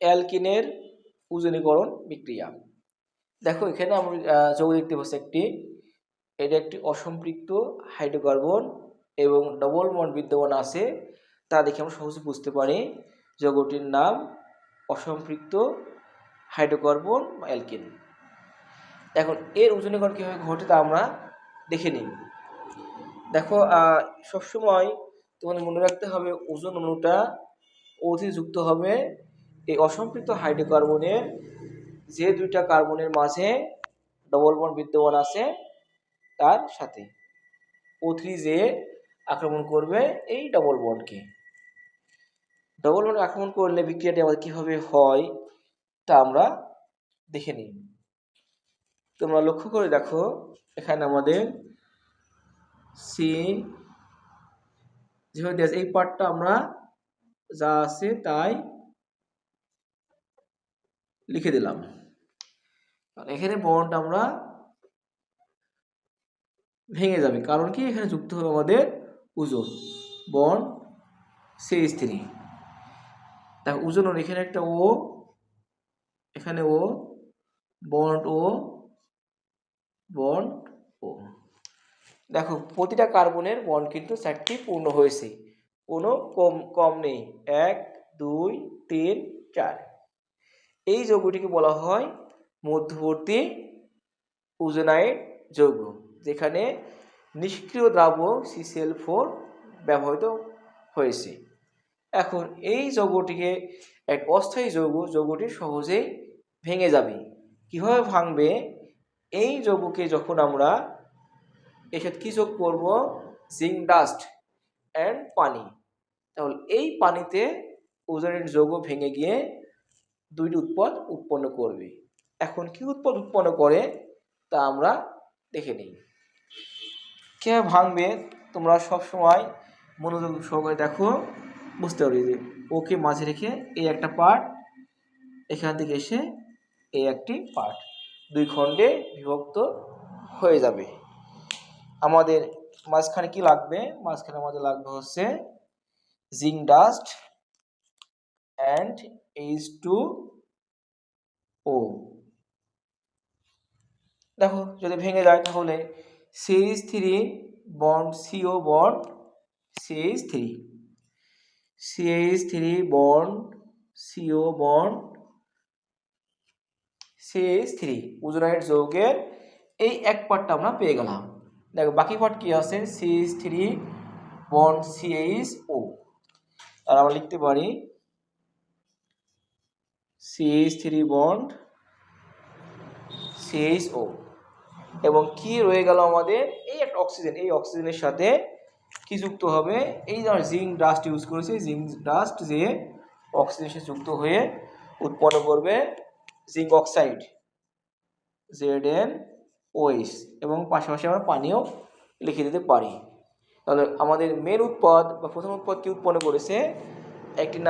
অ্যালকিনের উজনীকরণ বিক্রিয়া। দেখো, এখানে আমরা যৌগ দেখতে পাচ্ছি একটি। এটা একটি অসম্পৃক্ত হাইড্রোকার্বন এবং ডবল বন্ড বিদ্যমান আছে। তা দেখে আমরা সহজে বুঝতে পারি যৌগটির নাম অসম্পৃক্ত হাইড্রোকার্বন বা অ্যালকিন। এখন, এর ওজনীকরণ কীভাবে ঘটে তা আমরা দেখে নিই। দেখো সবসময় তোমাদের মনে রাখতে হবে ওজন অণুটা অধি যুক্ত হবে এই অসম্পৃক্ত হাইড্রোকার্বনের যে দুইটা কার্বনের মাঝে ডবল বন্ড বিদ্যমান আছে, তার সাথে ও থ্রি যে আক্রমণ করবে এই ডবল বন্ডকে ডবল বন্ড আক্রমণ করলে বিক্রিয়াটি আমাদের কীভাবে হয়, তা আমরা দেখে নিই। তোমরা লক্ষ্য করে দেখো, এখানে আমাদের সি যেভাবে এই পার্টটা আমরা যা আছে তাই লিখে দিলাম। এখানে বন্ড আমরা ভেঙে যাবে। কারণ কি? এখানে যুক্ত হবে আমাদের ওজন। বন্ড সিএইচ থ্রি দেখো ওজন হলো এখানে একটা ও, এখানে ও বন্ড ও বন্ড ও। দেখো, প্রতিটা কার্বনের বন্ড কিন্তু চারটি পূর্ণ হয়েছে। কোনো কম কম নেই। এক, দুই, তিন, চার। এই যৌগটিকে বলা হয় মধ্যবর্তী উজনাইড যৌগ যেখানে নিষ্ক্রিয় দ্রাব্য সিসিএল ফোর ব্যবহৃত হয়েছে। এখন এই যৌগটিকে এক অস্থায়ী যৌগ যৌগটি সহজেই ভেঙে যাবে। কীভাবে ভাঙবে? এই যৌগকে যখন আমরা এর সাথে কী যোগ করব? জিঙ্ক ডাস্ট অ্যান্ড পানি। তাহলে এই পানিতে ওজনের যৌগ ভেঙে গিয়ে দুইটি উৎপদ উৎপন্ন করবে। এখন কি উৎপাদ উৎপন্ন করে? তা আমরা দেখে নিই। কীভাবে ভাঙবে? তোমরা সব সময় মনোযোগ সহকারে দেখো, বুঝতে পারবে যে ওকে মাঝে রেখে এই একটা পার্ট এখান থেকে এসে এই একটি পার্ট দুই খণ্ডে বিভক্ত হয়ে যাবে। আমাদের মাঝখানে কি লাগবে? মাঝখানে আমাদের লাগবে হচ্ছে zinc dust and H two O দেখো, যদি ভেঙে যায় তাহলে CH three bond CO bond CH three CH three bond CO bond CH three উজরাইট যৌগের এই এক পার্টটা আমরা পেয়ে গেলাম। দেখো, বাকি পার্ট কি আছে? CH three bond CH O আর আমরা লিখতে পারি CH three bond CH O এবং কি রয়ে গেল আমাদের এই একটা অক্সিজেন এই অক্সিজেনের সাথে কি যুক্ত হবে? এই যে জিঙ্ক ডাস্ট ইউজ করেছি জিঙ্ক ডাস্ট যে অক্সিজেনের সাথে যুক্ত হয়ে উৎপন্ন করবে zinc oxide Z N OS এবং পাশাপাশি আমরা পানিও লিখে দিতে পারি। তাহলে আমাদের মেন উৎপাদ বা প্রথম উৎপাদ কি উৎপন্ন করেছে? একটি নাম